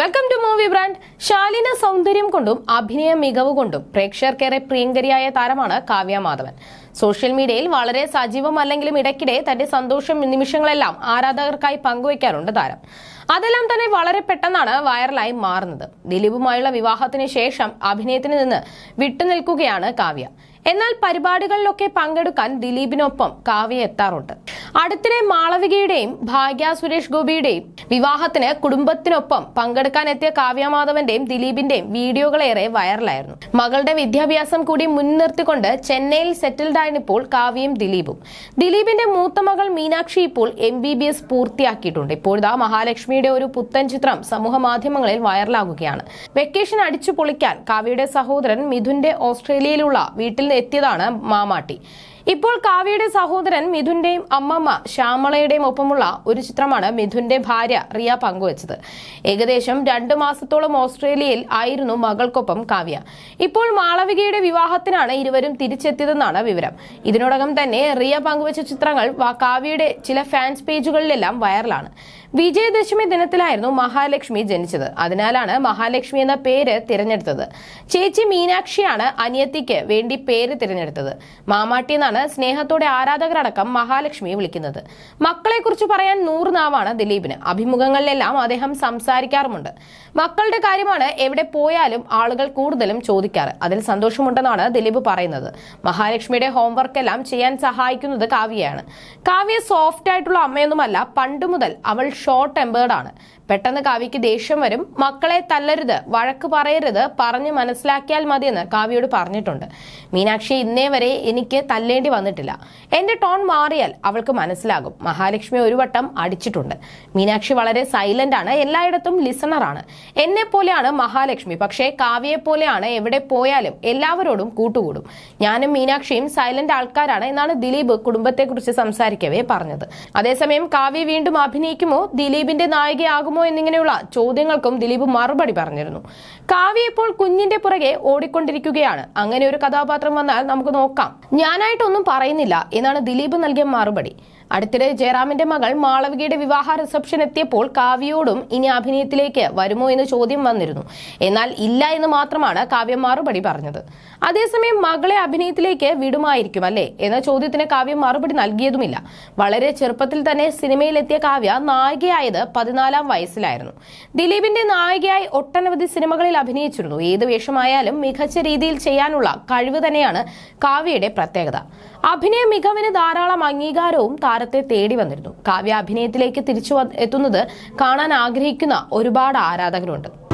Welcome to movie brand ശാലിന സൗന്ദര്യം കൊണ്ടും അഭിനയ മികവ് കൊണ്ടും പ്രേക്ഷകർക്കേറെ പ്രിയങ്കരിയായ താരമാണ് കാവ്യ മാധവൻ. സോഷ്യൽ മീഡിയയിൽ വളരെ സജീവമല്ലെങ്കിലും ഇടയ്ക്കിടെ തന്റെ സന്തോഷം നിമിഷങ്ങളെല്ലാം ആരാധകർക്കായി പങ്കുവയ്ക്കാറുണ്ട് താരം. അതെല്ലാം തന്നെ വളരെ പെട്ടെന്നാണ് വൈറലായി മാറുന്നത്. ദിലീപുമായുള്ള വിവാഹത്തിന് ശേഷം അഭിനയത്തിന് നിന്ന് വിട്ടുനിൽക്കുകയാണ് കാവ്യ. എന്നാൽ പരിപാടികളിലൊക്കെ പങ്കെടുക്കാൻ ദിലീപിനൊപ്പം കാവ്യ എത്താറുണ്ട്. അടുത്തിടെ മാളവികയുടെയും ഭാഗ്യ സുരേഷ് ഗോപിയുടെയും വിവാഹത്തിന് കുടുംബത്തിനൊപ്പം പങ്കെടുക്കാൻ എത്തിയ കാവ്യമാധവന്റെയും ദിലീപിന്റെയും വീഡിയോകളേറെ വൈറലായിരുന്നു. മകളുടെ വിദ്യാഭ്യാസം കൂടി മുൻനിർത്തിക്കൊണ്ട് ചെന്നൈയിൽ സെറ്റിൽഡ് ആയപ്പോൾ കാവ്യയും ദിലീപും. ദിലീപിന്റെ മൂത്ത മകൾ മീനാക്ഷി ഇപ്പോൾ എം ബി ബി എസ് പൂർത്തിയാക്കിയിട്ടുണ്ട്. ഇപ്പോഴാ മഹാലക്ഷ്മിയുടെ ഒരു പുത്തൻ ചിത്രം സമൂഹ മാധ്യമങ്ങളിൽ വൈറലാകുകയാണ്. വെക്കേഷൻ അടിച്ചു പൊളിക്കാൻ കാവ്യയുടെ സഹോദരൻ മിഥുന്റെ ഓസ്ട്രേലിയയിലുള്ള വീട്ടിൽ എത്തിയതാണ് മാമാട്ടി. ഇപ്പോൾ കാവ്യയുടെ സഹോദരൻ മിഥുന്റെയും അമ്മമ്മ ശ്യാമളയുടെയും ഒപ്പമുള്ള ഒരു ചിത്രമാണ് മിഥുന്റെ ഭാര്യ റിയ പങ്കുവച്ചത്. ഏകദേശം രണ്ടു മാസത്തോളം ഓസ്ട്രേലിയയിൽ ആയിരുന്നു മകൾക്കൊപ്പം കാവ്യ. ഇപ്പോൾ മാളവികയുടെ വിവാഹത്തിനാണ് ഇരുവരും തിരിച്ചെത്തിയതെന്നാണ് വിവരം. ഇതിനോടകം തന്നെ റിയ പങ്കുവച്ച ചിത്രങ്ങൾ കാവ്യയുടെ ചില ഫാൻസ് പേജുകളിലെല്ലാം വൈറലാണ്. വിജയദശമി ദിനത്തിലായിരുന്നു മഹാലക്ഷ്മി ജനിച്ചത്. അതിനാലാണ് മഹാലക്ഷ്മി എന്ന പേര് തിരഞ്ഞെടുത്തത്. ചേച്ചി മീനാക്ഷിയാണ് അനിയത്തിക്ക് വേണ്ടി പേര് തിരഞ്ഞെടുത്തത്. മാമാട്ടി എന്നാണ് സ്നേഹത്തോടെ ആരാധകരടക്കം മഹാലക്ഷ്മിയെ വിളിക്കുന്നത്. മക്കളെ കുറിച്ച് പറയാൻ നൂറ് നാവാണ് ദിലീപിന്. അഭിമുഖങ്ങളിലെല്ലാം അദ്ദേഹം സംസാരിക്കാറുമുണ്ട്. മക്കളുടെ കാര്യമാണ് എവിടെ പോയാലും ആളുകൾ കൂടുതലും ചോദിക്കാറ്. അതിൽ സന്തോഷമുണ്ടെന്നാണ് ദിലീപ് പറയുന്നത്. മഹാലക്ഷ്മിയുടെ ഹോംവർക്ക് എല്ലാം ചെയ്യാൻ സഹായിക്കുന്നത് കാവ്യയാണ്. കാവ്യ സോഫ്റ്റ് ആയിട്ടുള്ള അമ്മയൊന്നുമല്ല. പണ്ട് മുതൽ അവൾ ഷോർട്ട് ടെമ്പേർഡ് ആണ്. പെട്ടെന്ന് കാവ്യക്ക് ദേഷ്യം വരും. മക്കളെ തല്ലരുത് വഴക്ക് പറയരുത് പറഞ്ഞ് മനസ്സിലാക്കിയാൽ മതിയെന്ന് കാവ്യയോട് പറഞ്ഞിട്ടുണ്ട്. മീനാക്ഷി ഇന്നേ വരെ എനിക്ക് തല്ലേണ്ടി വന്നിട്ടില്ല. എന്റെ ടോൺ മാറിയാൽ അവൾക്ക് മനസ്സിലാകും. മഹാലക്ഷ്മി ഒരു വട്ടം അടിച്ചിട്ടുണ്ട്. മീനാക്ഷി വളരെ സൈലന്റ് ആണ്. എല്ലായിടത്തും ലിസണർ ആണ്. എന്നെ പോലെയാണ് മഹാലക്ഷ്മി. പക്ഷേ കാവ്യയെ പോലെയാണ് എവിടെ പോയാലും എല്ലാവരോടും കൂട്ടുകൂടും. ഞാനും മീനാക്ഷിയും സൈലന്റ് ആൾക്കാരാണ് എന്നാണ് ദിലീപ് കുടുംബത്തെക്കുറിച്ച് സംസാരിക്കവേ പറഞ്ഞത്. അതേസമയം കാവ്യ വീണ്ടും അഭിനയിക്കുമോ? ദിലീപിന്റെ നായികയാകുമോ എന്നിങ്ങനെയുള്ള ചോദ്യങ്ങൾക്കും ദിലീപ് മറുപടി പറഞ്ഞിരുന്നു. കാവ്യ ഇപ്പോൾ കുഞ്ഞിന്റെ പുറകെ ഓടിക്കൊണ്ടിരിക്കുകയാണ്. അങ്ങനെ ഒരു കഥാപാത്രം വന്നാൽ നമുക്ക് നോക്കാം. ഞാനായിട്ടൊന്നും പറയുന്നില്ല എന്നാണ് ദിലീപ് നൽകിയ മറുപടി. അടുത്തിടെ ജയറാമിന്റെ മകൾ മാളവികയുടെ വിവാഹ റിസപ്ഷൻ എത്തിയപ്പോൾ കാവ്യയോടും ഇനി അഭിനയത്തിലേക്ക് വരുമോ എന്ന് ചോദ്യം വന്നിരുന്നു. എന്നാൽ ഇല്ല എന്ന് മാത്രമാണ് കാവ്യ മറുപടി പറഞ്ഞത്. അതേസമയം മകളെ അഭിനയത്തിലേക്ക് വിടുമായിരിക്കും അല്ലേ എന്ന ചോദ്യത്തിന് കാവ്യ മറുപടി നൽകിയതുമില്ല. വളരെ ചെറുപ്പത്തിൽ തന്നെ സിനിമയിലെത്തിയ കാവ്യ നായികയായത് പതിനാലാം വയസ്സിലായിരുന്നു. ദിലീപിന്റെ നായികയായി ഒട്ടനവധി സിനിമകളിൽ അഭിനയിച്ചിരുന്നു. ഏത് വേഷമായാലും മികച്ച രീതിയിൽ ചെയ്യാനുള്ള കഴിവ് തന്നെയാണ് കാവ്യയുടെ പ്രത്യേകത. അഭിനയ മികവിന് ധാരാളം അംഗീകാരവും താരത്തെ തേടി വന്നിരുന്നു. കാവ്യ അഭിനയത്തിലേക്ക് തിരിച്ചു എത്തുന്നത് കാണാൻ ആഗ്രഹിക്കുന്ന ഒരുപാട് ആരാധകരുണ്ട്.